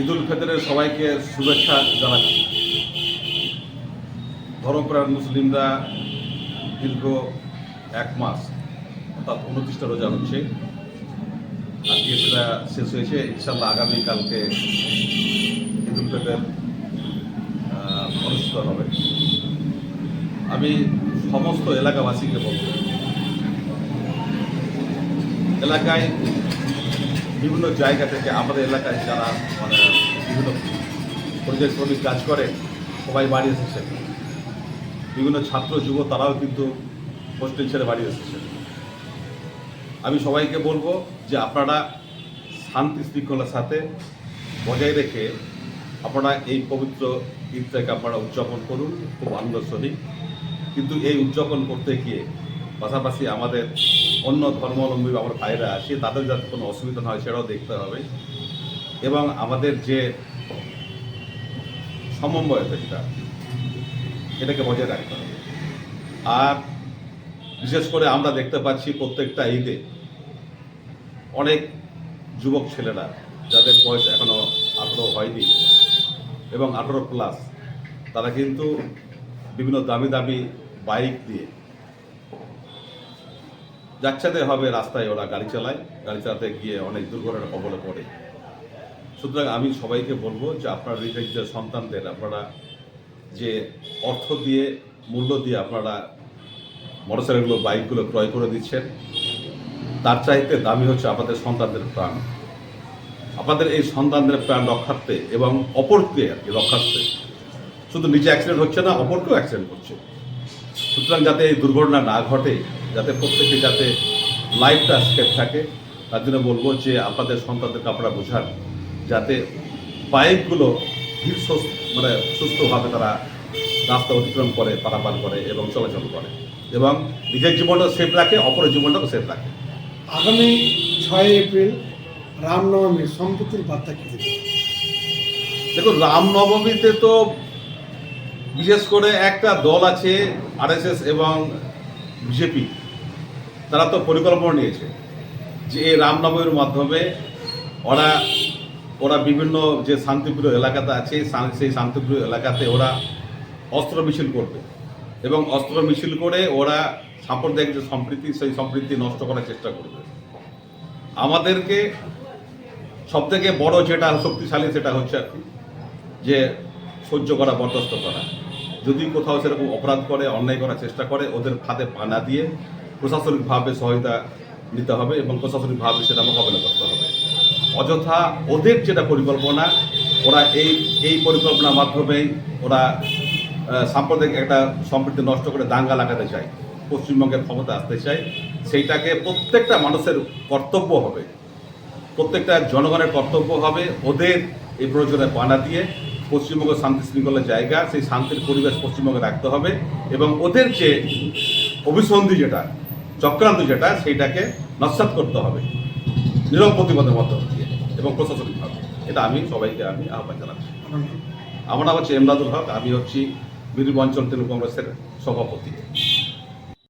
ঈদ উল ফিতরের সবাইকে শুভেচ্ছা জানাচ্ছি। ধর্মপ্রাণ মুসলিমরা দীর্ঘ এক মাস, অর্থাৎ উনত্রিশটা রোজা হচ্ছে। আজকে সেটা শেষ হয়েছে। ইনশাল্লাহ আগামীকালকে ঈদ উল ফিতর অনুষ্ঠিত হবে। আমি সমস্ত এলাকাবাসীকে বলব, এলাকায় বিভিন্ন জায়গা থেকে আমাদের এলাকায় যারা মানে বিভিন্ন পরিযায়ী শ্রমিক কাজ করে, সবাই বাড়ি এসেছেন বিভিন্ন ছাত্র, যুব তারাও কিন্তু হোস্টেল ছেড়ে বাড়ি এসেছেন আমি সবাইকে বলব যে আপনারা শান্তি শৃঙ্খলার সাথে বজায় রেখে আপনারা এই পবিত্র ঈদটাকে আপনারা উদযাপন করুন, খুব আনন্দ সহিত। কিন্তু এই উদযাপন করতে গিয়ে পাশাপাশি আমাদের অন্য ধর্মাবলম্বী আমার ভাইরা আছে, তাদের যাতে কোনো অসুবিধা না হয় সেটাও দেখতে হবে। এবং আমাদের যে সমন্বয়তা সেটা এটাকে বজায় রাখতে হবে। আর বিশেষ করে আমরা দেখতে পাচ্ছি প্রত্যেকটা ঈদে অনেক যুবক ছেলেরা, যাদের বয়স এখনও আঠেরো হয়নি এবং আঠেরো প্লাস তারা কিন্তু বিভিন্ন দামি দামি বাইক দিয়ে যাচ্ছেদের হবে রাস্তায়, ওরা গাড়ি চালায়। গাড়ি চালাতে গিয়ে অনেক দুর্ঘটনা কবলে পড়ে। সুতরাং আমি সবাইকে বলব যে আপনার যে সন্তানদের, আপনারা যে অর্থ দিয়ে, মূল্য দিয়ে আপনারা মোটরসাইকেলগুলো, বাইকগুলো ক্রয় করে দিচ্ছেন, তার চাইতে দামি হচ্ছে আপনাদের সন্তানদের প্রাণ। আপনাদের এই সন্তানদের প্রাণ রক্ষার্থে এবং অপরকে আর কি রক্ষার্থে। শুধু নিজে অ্যাক্সিডেন্ট হচ্ছে না, অপরকেও অ্যাক্সিডেন্ট করছে সুতরাং যাতে এই দুর্ঘটনা না ঘটে যাতে প্রত্যেকে যাতে লাইফটা সেফ থাকে তার জন্য বলব যে আপনাদের সন্তানদেরকে আপনারা বোঝান যাতে বাইকগুলো ধীর মানে সুস্থভাবে তারা রাস্তা অতিক্রম করে পারাপার করে এবং চলাচল করে। এবং নিজের জীবনটা সেফ রাখে অপরের জীবনটাও সেফ রাখে। আগামী ছয় এপ্রিল রামনবমী সম্প্রীতির বার্তা কি দেখুন রামনবমীতে তো বিশেষ করে একটা দল আছে আরএসএস এবং বিজেপি তারা তো পরিকল্পনা নিয়েছে যে এই রামনবমীর মাধ্যমে ওরা ওরা বিভিন্ন যে শান্তিপ্রিয় এলাকাতে আছে সেই শান্তিপ্রিয় এলাকাতে ওরা অস্ত্র মিছিল করবে এবং অস্ত্র মিছিল করে ওরা সাম্প্রদায়িক যে সম্প্রীতি, সেই সম্প্রীতি নষ্ট করার চেষ্টা করবে। আমাদেরকে সবথেকে বড় যেটা শক্তিশালী সেটা হচ্ছে আর কি, যে সহ্য করা, বরদাস্ত করা। যদি কোথাও সেরকম অপরাধ করে, অন্যায় করার চেষ্টা করে, ওদের ফাঁদে পানা দিয়ে প্রশাসনিকভাবে সহায়তা নিতে হবে এবং প্রশাসনিকভাবে সেটা মোকাবেলা করতে হবে। অযথা ওদের যেটা পরিকল্পনা, ওরা এই এই পরিকল্পনার মাধ্যমেই ওরা সাম্প্রদায়িক একটা সম্প্রীতি নষ্ট করে দাঙ্গা লাগাতে চায়, পশ্চিমবঙ্গের ক্ষমতা আসতে চায়, সেইটাকে প্রত্যেকটা মানুষের কর্তব্য হবে। প্রত্যেকটা জনগণের কর্তব্য হবে ওদের এই প্রয়োজনে বানা দিয়ে পশ্চিমবঙ্গ শান্তি শৃঙ্খলার জায়গা, সেই শান্তির পরিবেশ পশ্চিমবঙ্গে রাখতে হবে এবং ওদের যে অভিসন্ধি যেটা চক্রান্ত যেটা সেইটাকে নস্বাত করতে হবে। নিরব প্রতিবাদের মধ্যে দিয়ে এবং প্রশাসনিকভাবে। এটা আমি সবাইকে আমি আহ্বান জানাচ্ছি। আমার নাম হচ্ছে এমদাদুল হক আমি হচ্ছি বীরভূম অঞ্চল তৃণমূল কংগ্রেসের সভাপতি।